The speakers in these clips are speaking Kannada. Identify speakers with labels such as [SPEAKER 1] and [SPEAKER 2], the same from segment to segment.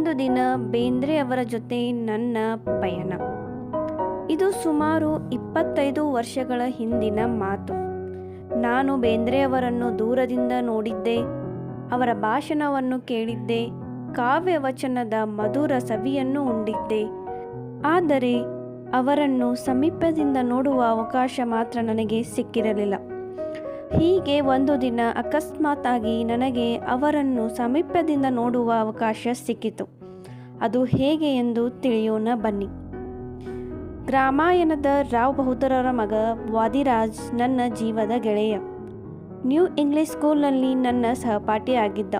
[SPEAKER 1] ಒಂದು ದಿನ ಬೇಂದ್ರೆ ಅವರ ಜೊತೆ ನನ್ನ ಪಯಣ. ಇದು ಸುಮಾರು ಇಪ್ಪತ್ತೈದು ವರ್ಷಗಳ ಹಿಂದಿನ ಮಾತು. ನಾನು ಬೇಂದ್ರೆ ಅವರನ್ನು ದೂರದಿಂದ ನೋಡಿದ್ದೆ, ಅವರ ಭಾಷಣವನ್ನು ಕೇಳಿದ್ದೆ, ಕಾವ್ಯ ವಚನದ ಮಧುರ ಸವಿಯನ್ನು ಉಂಡಿದ್ದೆ. ಆದರೆ ಅವರನ್ನು ಸಮೀಪದಿಂದ ನೋಡುವ ಅವಕಾಶ ಮಾತ್ರ ನನಗೆ ಸಿಕ್ಕಿರಲಿಲ್ಲ. ಹೀಗೆ ಒಂದು ದಿನ ಅಕಸ್ಮಾತಾಗಿ ನನಗೆ ಅವರನ್ನು ಸಮೀಪದಿಂದ ನೋಡುವ ಅವಕಾಶ ಸಿಕ್ಕಿತು. ಅದು ಹೇಗೆ ಎಂದು ತಿಳಿಯೋಣ ಬನ್ನಿ. ರಾಮಾಯಣದ ರಾವ್ ಬಹುದರರ ಮಗ ವಾದಿರಾಜ್ ನನ್ನ ಜೀವದ ಗೆಳೆಯ. ನ್ಯೂ ಇಂಗ್ಲಿಷ್ ಸ್ಕೂಲ್ನಲ್ಲಿ ನನ್ನ ಸಹಪಾಠಿಯಾಗಿದ್ದ.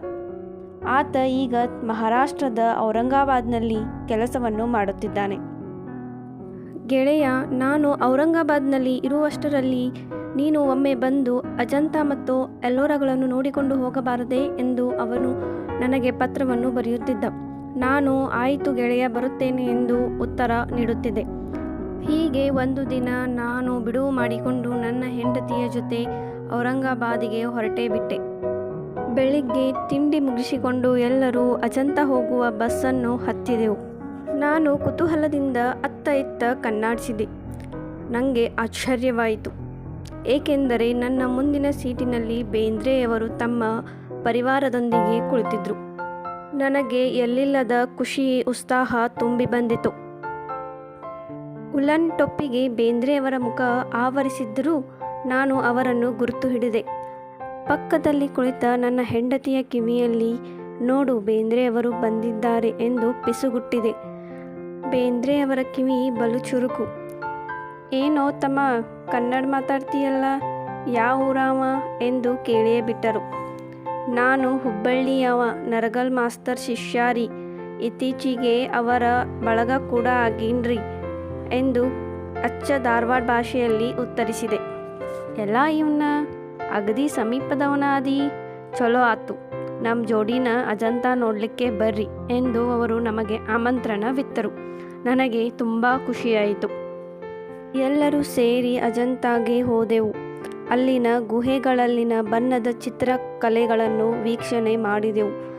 [SPEAKER 1] ಆತ ಈಗ ಮಹಾರಾಷ್ಟ್ರದ ಔರಂಗಾಬಾದ್ನಲ್ಲಿ ಕೆಲಸವನ್ನು ಮಾಡುತ್ತಿದ್ದಾನೆ. ಗೆಳೆಯ, ನಾನು ಔರಂಗಾಬಾದ್ನಲ್ಲಿ ಇರುವಷ್ಟರಲ್ಲಿ ನೀನು ಒಮ್ಮೆ ಬಂದು ಅಜಂತ ಮತ್ತು ಎಲ್ಲೋರಗಳನ್ನು ನೋಡಿಕೊಂಡು ಹೋಗಬಾರದೆ ಎಂದು ಅವನು ನನಗೆ ಪತ್ರವನ್ನು ಬರೆಯುತ್ತಿದ್ದ. ನಾನು, ಆಯಿತು ಗೆಳೆಯ, ಬರುತ್ತೇನೆ ಎಂದು ಉತ್ತರ ನೀಡುತ್ತಿದ್ದೆ. ಹೀಗೆ ಒಂದು ದಿನ ನಾನು ಬಿಡುವು ಮಾಡಿಕೊಂಡು ನನ್ನ ಹೆಂಡತಿಯ ಜೊತೆ ಔರಂಗಾಬಾದಿಗೆ ಹೊರಟೇ ಬಿಟ್ಟೆ. ಬೆಳಿಗ್ಗೆ ತಿಂಡಿ ಮುಗಿಸಿಕೊಂಡು ಎಲ್ಲರೂ ಅಜಂತ ಹೋಗುವ ಬಸ್ಸನ್ನು ಹತ್ತಿದೆವು. ನಾನು ಕುತೂಹಲದಿಂದ ಅತ್ತ ಇತ್ತ ಕಣ್ಣಾಡಿಸಿದೆ. ನನಗೆ ಆಶ್ಚರ್ಯವಾಯಿತು. ಏಕೆಂದರೆ ನನ್ನ ಮುಂದಿನ ಸೀಟಿನಲ್ಲಿ ಬೇಂದ್ರೆಯವರು ತಮ್ಮ ಪರಿವಾರದೊಂದಿಗೆ ಕುಳಿತಿದ್ರು. ನನಗೆ ಎಲ್ಲಿಲ್ಲದ ಖುಷಿ ಉತ್ಸಾಹ ತುಂಬಿ ಬಂದಿತು. ಉಲನ್ ಟೊಪ್ಪಿಗೆ ಬೇಂದ್ರೆಯವರ ಮುಖ ಆವರಿಸಿದ್ದರೂ ನಾನು ಅವರನ್ನು ಗುರುತು ಹಿಡಿದೆ. ಪಕ್ಕದಲ್ಲಿ ಕುಳಿತ ನನ್ನ ಹೆಂಡತಿಯ ಕಿವಿಯಲ್ಲಿ ನೋಡು ಬೇಂದ್ರೆಯವರು ಬಂದಿದ್ದಾರೆ ಎಂದು ಪಿಸುಗುಟ್ಟಿದೆ. ಬೇಂದ್ರೆಯವರ ಕಿವಿ ಬಲು ಚುರುಕು. ಏನೋ ತಮ್ಮ ಕನ್ನಡ ಮಾತಾಡ್ತೀಯಲ್ಲ, ಯಾವ ಊರಾವ ಎಂದು ಕೇಳಿಯೇ ಬಿಟ್ಟರು ನಾನು ಹುಬ್ಬಳ್ಳಿಯವ, ನರಗಲ್ ಮಾಸ್ತರ್ ಶಿಷ್ಯಾರಿ ಇತ್ತೀಚೆಗೆ ಅವರ ಬಳಗ ಕೂಡ ಆಗೀನ್ರಿ ಎಂದು ಅಚ್ಚ ಧಾರವಾಡ ಭಾಷೆಯಲ್ಲಿ ಉತ್ತರಿಸಿದೆ. ಎಲ್ಲ ಇವನ್ನ ಅಗದಿ ಸಮೀಪದವನಾದಿ ಚಲೋ ಆತು. ನಮ್ಮ ಜೋಡಿನ ಅಜಂತ ನೋಡಲಿಕ್ಕೆ ಬರ್ರಿ ಎಂದು ಅವರು ನಮಗೆ ಆಮಂತ್ರಣವಿತ್ತರು ನನಗೆ ತುಂಬ ಖುಷಿಯಾಯಿತು. ಎಲ್ಲರೂ ಸೇರಿ ಅಜಂತಾಗೆ ಹೋದೆವು. ಅಲ್ಲಿನ ಗುಹೆಗಳಲ್ಲಿನ ಬಣ್ಣದ ಚಿತ್ರಕಲೆಗಳನ್ನು ವೀಕ್ಷಣೆ ಮಾಡಿದೆವು.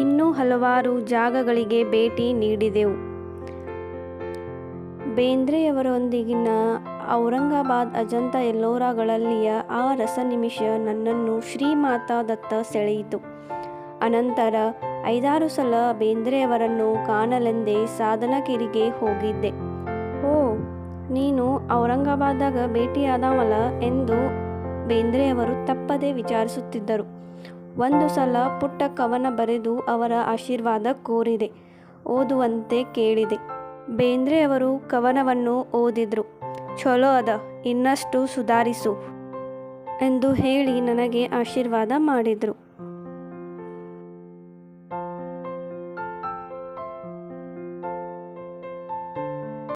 [SPEAKER 1] ಇನ್ನೂ ಹಲವಾರು ಜಾಗಗಳಿಗೆ ಭೇಟಿ ನೀಡಿದೆವು. ಬೇಂದ್ರೆಯವರೊಂದಿಗಿನ ಔರಂಗಾಬಾದ್ ಅಜಂತ ಎಲ್ಲೋರಾಗಳಲ್ಲಿಯ ಆ ರಸ ನಿಮಿಷ ನನ್ನನ್ನು ಶ್ರೀಮಾತಾದತ್ತ ಸೆಳೆಯಿತು. ಅನಂತರ ಐದಾರು ಸಲ ಬೇಂದ್ರೆಯವರನ್ನು ಕಾಣಲೆಂದೇ ಸಾಧನಗಿರಿಗೆ ಹೋಗಿದ್ದೆ. ಓ, ನೀನು ಔರಂಗಾಬಾದಾಗ ಭೇಟಿಯಾದವಲ್ಲ ಎಂದು ಬೇಂದ್ರೆಯವರು ತಪ್ಪದೇ ವಿಚಾರಿಸುತ್ತಿದ್ದರು. ಒಂದು ಸಲ ಪುಟ್ಟ ಕವನ ಬರೆದು ಅವರ ಆಶೀರ್ವಾದ ಕೋರಿದೆ. ಓದುವಂತೆ ಕೇಳಿದೆ. ಬೇಂದ್ರೆಯವರು ಕವನವನ್ನು ಓದಿದ್ರು. ಚಲೋ ಅದ ಇನ್ನಷ್ಟು ಸುಧಾರಿಸು ಎಂದು ಹೇಳಿ ನನಗೆ ಆಶೀರ್ವಾದ ಮಾಡಿದರು.